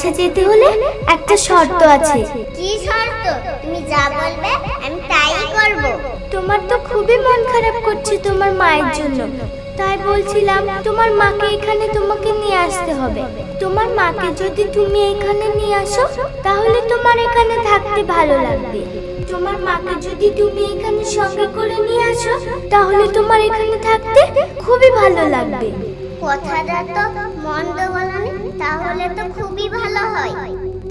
কাছে যেতে হলে একটা শর্ত আছে। কি শর্ত? তুমি যা বলবে আমি তাই করব। তোমার তো খুবই মন খারাপ করছে তোমার মায়ের জন্য। তাই বলছিলাম তোমার মাকে এখানে তোমাকে নিয়ে আসতে হবে। তোমার মাকে যদি তুমি এখানে নিয়ে আসো তাহলে তোমার এখানে থাকতে ভালো লাগবে। তোমার মাকে যদি তুমি এখানে সঙ্গে করে নিয়ে আসো তাহলে তোমার এখানে থাকতে খুবই ভালো লাগবে। কথাটা তো মন্দ তাহলে তো খুবই ভালো হয়।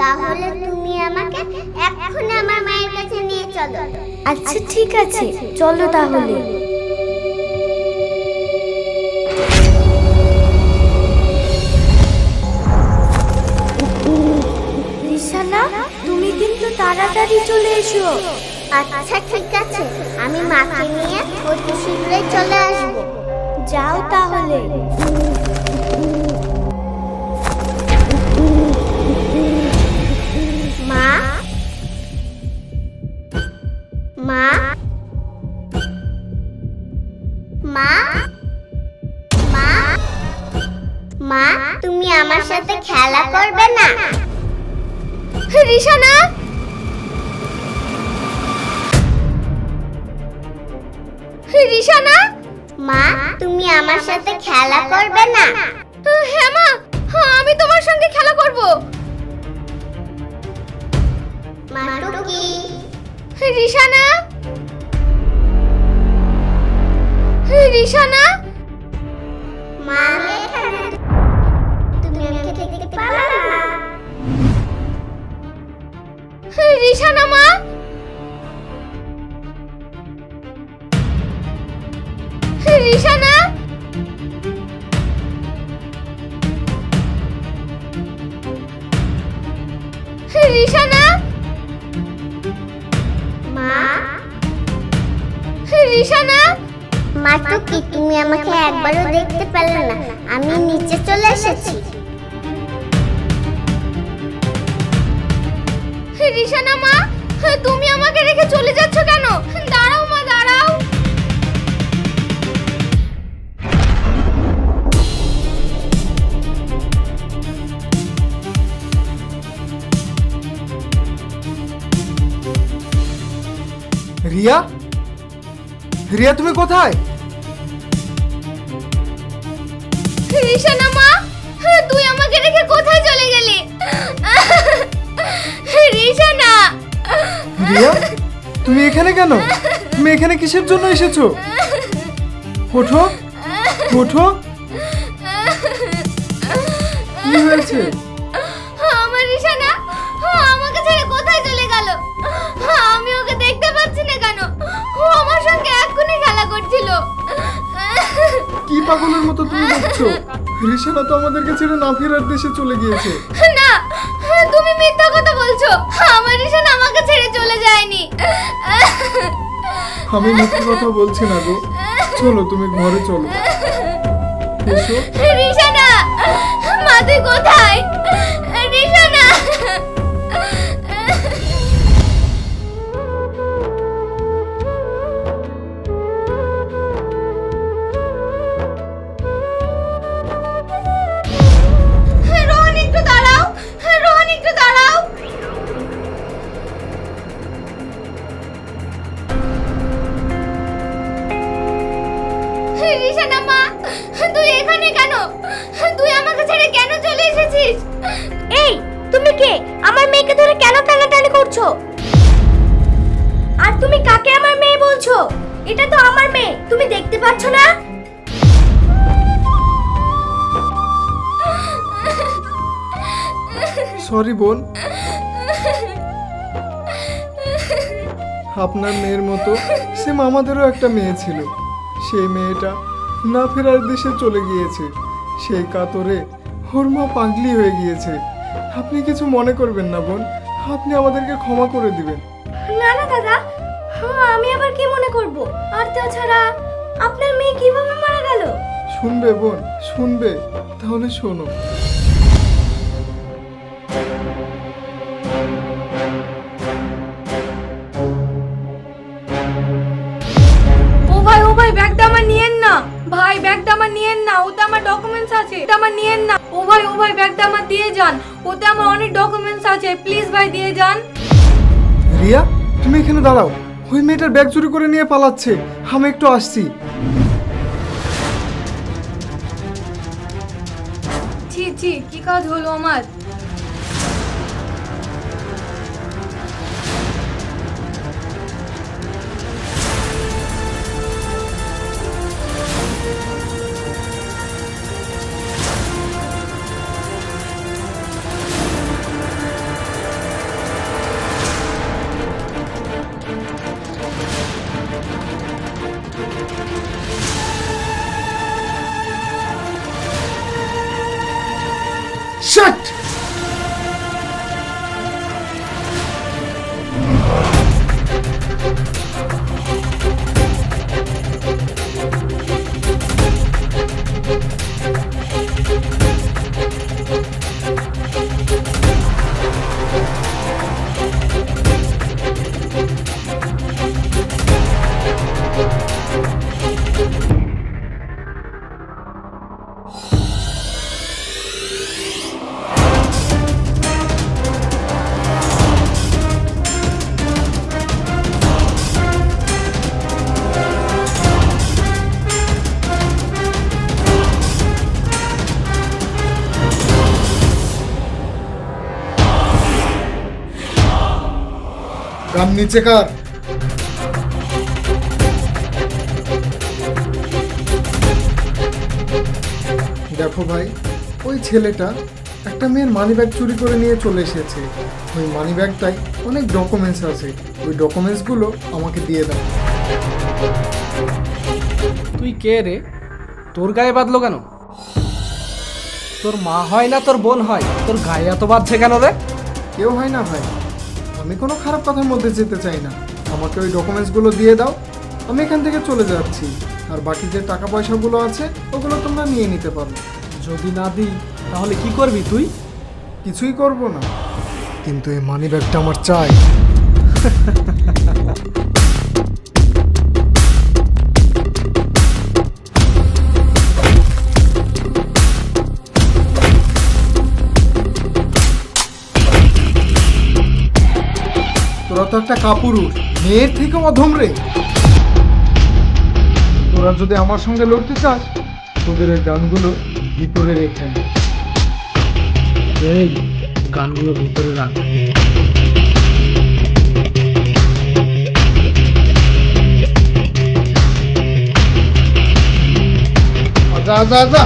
তাহলে তুমি আমাকে এক্ষুনি আমার মায়ের কাছে নিয়ে চলো। আচ্ছা ঠিক আছে। চলো তাহলে। রিসানা তুমি কিন্তু তাড়াতাড়ি চলে এসো। আচ্ছা ঠিক আছে। আমি মাকে নিয়ে অতি শীঘ্রই চলে আসব। যাও তাহলে। মা? মা? মা? মা, তুমি আমার সাথে খেলা করবে না? রিসানা রিসানা মা, তুমি আমার সাথে খেলা করবে না? রিসানা মা টুকি তুমি আমাকে একবারও দেখতে পেলে না। আমি নিচে চলে এসেছি। রিসানা মা তুমি আমাকে রেখে চলে যাচ্ছ কেন? দাঁড়াও মা দাঁড়াও। রিয়া? রিয়া তুমি কোথায়? রিসানা মা তুই আমাকে রেখে কোথায় চলে গেলি? রিসানা রিয়া তুমি এখানে কেন? তুমি এখানে কিসের জন্য এসেছ? ওঠো ওঠো। কি হয়েছে? কি পাগলের মতো তুমি দেখছ রিসানা তো আমাদেরকে ছেড়ে না ফেরার দেশে চলে গিয়েছে। না তুমি মিথ্যা কথা বলছো। আমার রিসানা আমাকে ছেড়ে চলে যায়নি। আমি মিথ্যা কথা বলছি না গো। চলো তুমি ঘরে চলো। এসো। রিসানা মা তুই কোথায়? তুই আমাকে ছেড়ে কেন চলে এসেছিস? এই, তুমি কে? আমার মেয়েকে ধরে কেন টানাটানি করছ? আর তুমি কাকে আমার মেয়ে বলছো? এটা তো আমার মেয়ে, তুমি দেখতে পাচ্ছ না? সরি বোন। আপনার মেয়ের মতো সেম আমাদেরও একটা মেয়ে ছিল। সেই মেয়েটা না ফেরার দেশে চলে গিয়েছে। সেই কাতরে ওর মা পাগলি হয়ে গিয়েছে। আপনি কিছু মনে করবেন না বোন। আপনি আমাদেরকে ক্ষমা করে দিবেন। না না দাদা। হ্যাঁ আমি আবার কি মনে করব? আর তাছাড়া আপনার মেয়ে কীভাবে মারা গেল? শুনবে বোন শুনবে। তাহলে শোনো। ভাই ব্যাগটা আমার নিয়েন না। ওতে আমার ডকুমেন্টস আছে এটা আমার নিয়েন না। ও ভাই ও ভাই ব্যাগটা আমার দিয়ে যান। ওতে আমার অনেক ডকুমেন্টস আছে প্লিজ ভাই দিয়ে যান। রিয়া তুমি এখানে দাঁড়াও। ওই মেয়েটার ব্যাগ চুরি করে নিয়ে পালাচ্ছে। আমি একটু আসছি। ছি ছি কি কাজ হলো আমার? গাম নিচে কার। দেখো ভাই ওই ছেলেটা একটা মেয়ের মানি ব্যাগ চুরি করে নিয়ে চলে এসেছে। ওই মানি ব্যাগটাই অনেক ডকুমেন্টস আছে। ওই ডকুমেন্টসগুলো আমাকে দিয়ে দাও। তুই কে রে? তোর গায়ে বাঁধলো কেন? তোর মা হয় না তোর বোন হয়? তোর গায়ে এত বাঁধছে কেন রে? কেউ হয় না ভাই। আমি কোনো খারাপ কথার মধ্যে যেতে চাই না। আমাকে ওই ডকুমেন্টসগুলো দিয়ে দাও, আমি এখান থেকে চলে যাচ্ছি। আর বাকি যে টাকা পয়সাগুলো আছে, ওগুলো তোমরা নিয়ে নিতে পারো। যদি না দিই, তাহলে কি করবি তুই? কিছুই করব না। কিন্তু এই মানি ব্যাগটা আমার চাই। একটা কাপুরুষ মেয়ের থেকে অধম রে। তোরা যদি আমার সঙ্গে লড়তে চাস তোদের এই গানগুলো ভিতরে রেখে এই গানগুলো ভিতরে রাখ। আজা আজা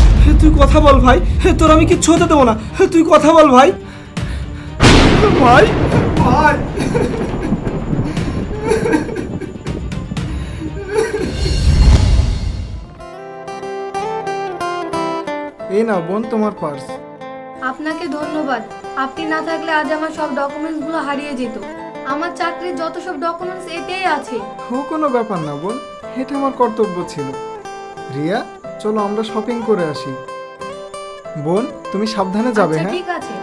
আজা কথা বল ভাই। তোর আমি কিচ্ছু হতে দেবো না। তুই কথা বল ভাই। ভাই ভাই। এই না বোন তোমার পার্স আপনাকে ধন্যবাদ। আপনি না থাকলে আজ আমার সব ডকুমেন্টসগুলো হারিয়ে যেত। আমার চাকরির যত সব ডকুমেন্টস এতেই আছে। কোনো ব্যাপার না বোন। এটা আমার কর্তব্য ছিল। রিয়া চলো আমরা শপিং করে আসি। বোন তুমি সাবধানে যাবে আচ্ছা হ্যাঁ? ঠিক আছে।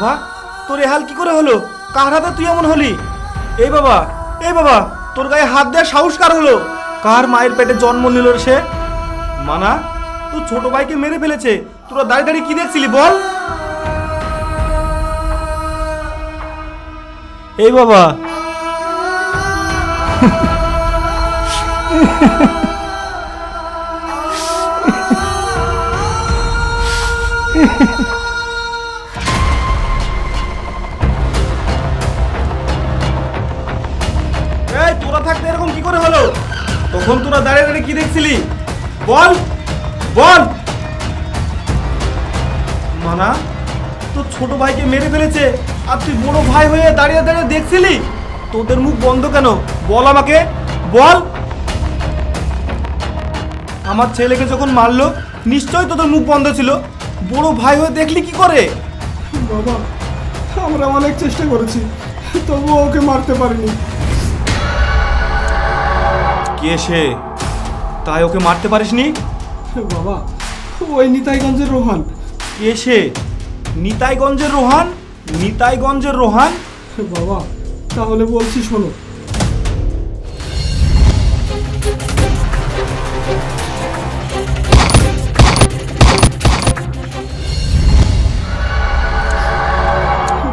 বাবা, তোর হাল কি করে হলো? কার হাতে তুই এমন হলি? এই বাবা এই বাবা, তোর গায়ে হাত দেওয়ার সাহস কার হলো? কার মায়ের পেটে জন্ম নিল সে? মানা, তোর ছোট ভাইকে মেরে ফেলেছে। তোরা দাঁড়িয়ে দাঁড়িয়ে কি দেখছিলি বল? এই বাবা। তখন তোরা দাঁড়িয়ে দাঁড়িয়ে কি দেখছিলি? বল বল। মানা, তোর ছোট ভাইকে মেরে ফেলেছে, আর তুই বড় ভাই হয়ে দাঁড়িয়ে দাঁড়িয়ে দেখছিলি? তোদের মুখ বন্ধ কেন? বল আমাকে, বল। আমার ছেলেকে যখন মারলো, নিশ্চয়ই তোদের মুখ বন্ধ ছিল। বড় ভাই হয়ে দেখলি কি করে? বাবা, আমরা অনেক চেষ্টা করেছি, তবুও ওকে মারতে পারিনি। কে সে। তাই ওকে মারতে পারিসনি? বাবা ওই নিতাইগঞ্জের রোহান। কে সে? নিতাইগঞ্জের রোহান? নিতাইগঞ্জের রোহান? বাবা তাহলে বলছি শোনো।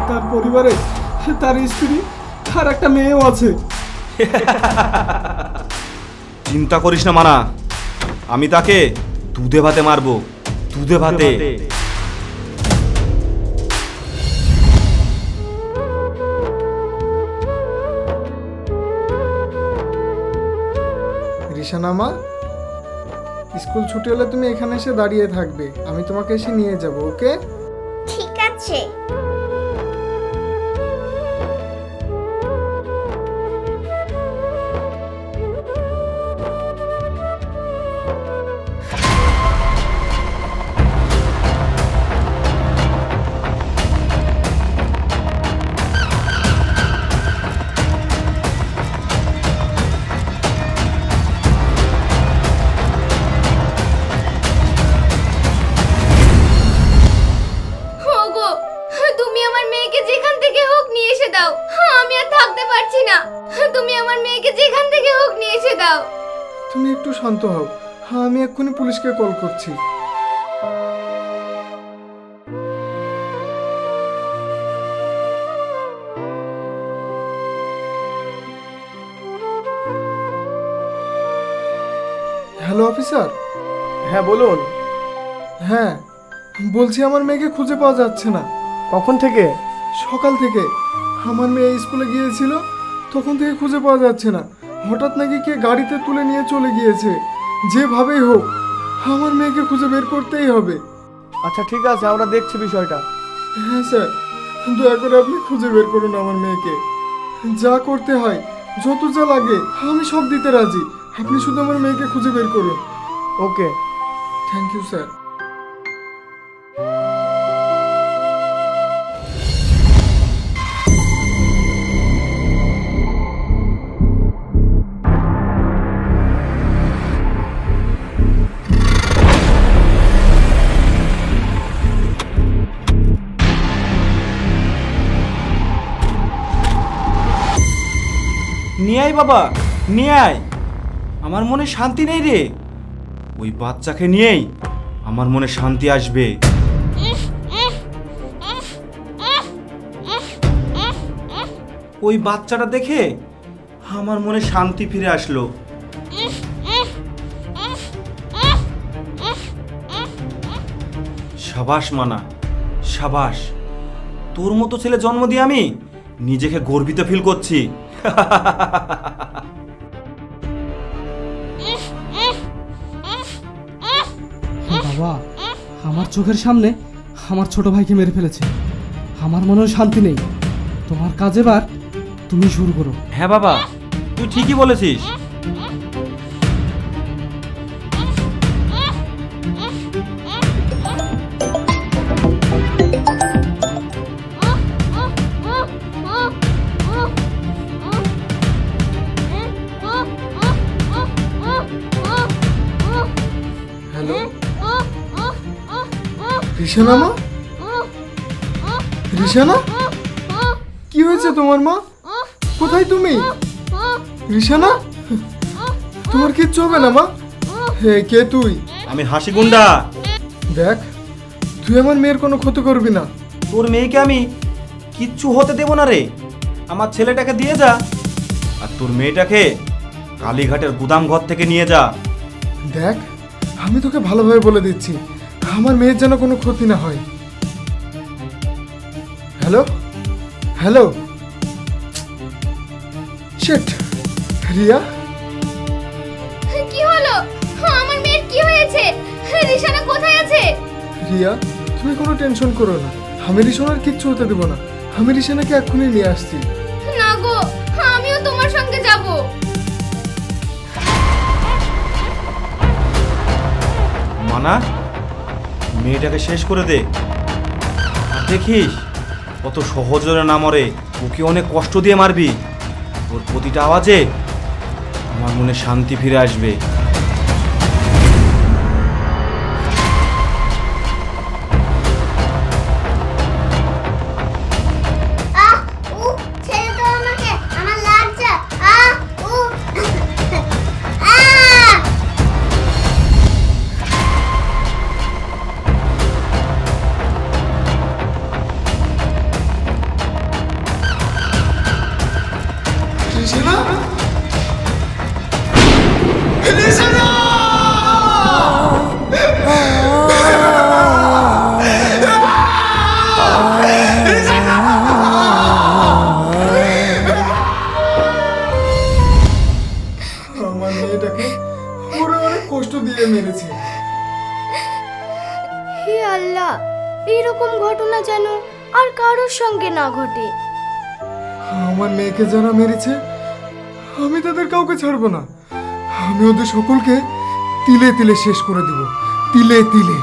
তার পরিবারে তার স্ত্রী আর একটা মেয়েও আছে। চিন্তা করিস না মানা। আমি তাকে দুধে ভাতে মারবো দুধে ভাতে। রিসানামা স্কুল ছুটি হলে তুমি এখানে এসে দাঁড়িয়ে থাকবে। আমি তোমাকে এসে নিয়ে যাব ওকে? ঠিক আছে। শান্ত হও। হ্যাঁ আমি এক্ষুনি পুলিশকে কল করছি। Hello officer? হ্যাঁ বলুন। হ্যাঁ বলছি আমার মেয়েকে খুঁজে পাওয়া যাচ্ছে না। কখন থেকে? সকাল থেকে। আমার মেয়ে স্কুলে গিয়েছিল তখন থেকে খুঁজে পাওয়া যাচ্ছে না। হঠাৎ নাকি কে গাড়িতে তুলে নিয়ে চলে গিয়েছে। যেভাবেই হোক আমার মেয়েকে খুঁজে বের করতেই হবে। আচ্ছা ঠিক আছে আমরা দেখছি বিষয়টা। হ্যাঁ স্যার। দয়া করে আপনি খুঁজে বের করুন আমার মেয়েকে। যা করতে হয় যত যা লাগে আমি সব দিতে রাজি। আপনি শুধু আমার মেয়েকে খুঁজে বের করুন। ওকে। Thank you sir. নিয়ে আয় বাবা, নিয়ে আয়। আমার মনে শান্তি নেই রে। ওই বাচ্চাকে নিয়েই আমার মনে শান্তি আসবে। ওই বাচ্চাটা দেখে আমার মনে শান্তি ফিরে আসলো। সাবাস মানা, সাবাস। তোর মতো ছেলে জন্ম দিয়ে আমি নিজেকে গর্বিত ফিল করছি। বাবা, আমার চোখের সামনে আমার ছোট ভাইকে মেরে ফেলেছে। আমার মনেও শান্তি নেই। তোমার কাজ এবার তুমি শুরু করো। হ্যাঁ বাবা, তুই ঠিকই বলেছিস। রিশানা মা? রিশানা? কি হয়েছে তোমার মা? কোথায় তুমি? রিশানা? তোমার কিচ্ছু হবে না মা? হে কে তুই? আমি হাসি গুন্ডা। দেখ তুই আমার মেয়ের কোনো ক্ষতি করবি না। তোর মেয়েকে আমি কিচ্ছু হতে দেব না রে। আমার ছেলেটাকে দিয়ে যা। আর তোর মেয়েটাকে কালীঘাটের গুদাম ঘর থেকে নিয়ে যা। দেখ আমি তোকে ভালোভাবে বলে দিচ্ছি। আমার মেয়ের যেন কোনো ক্ষতি না হয়। হ্যালো? হ্যালো? শেট রিয়া? কি হলো? আমার মেয়ের কি হয়েছে? রিশানা কোথায় আছে? রিয়া তুমি কোনো টেনশন করো না। আমি রিশানার কিচ্ছু হতে দেবো না। আমি রিশানাকে এক্ষুনি নিয়ে আসছি। না গো আমিও তোমার সঙ্গে যাব। মানা? মেয়েটাকে শেষ করে দে। আর দেখিস অত সহজরে না মরে ওকে অনেক কষ্ট দিয়ে মারবি। ওর প্রতিটা আওয়াজে আমার মনে শান্তি ফিরে আসবে। আমার মেয়েকে যারা মেরেছে, আমি তাদের কাউকে ছাড়বো না। আমি ওদের সকলকে তিলে তিলে শেষ করে দেব। তিলে তিলে।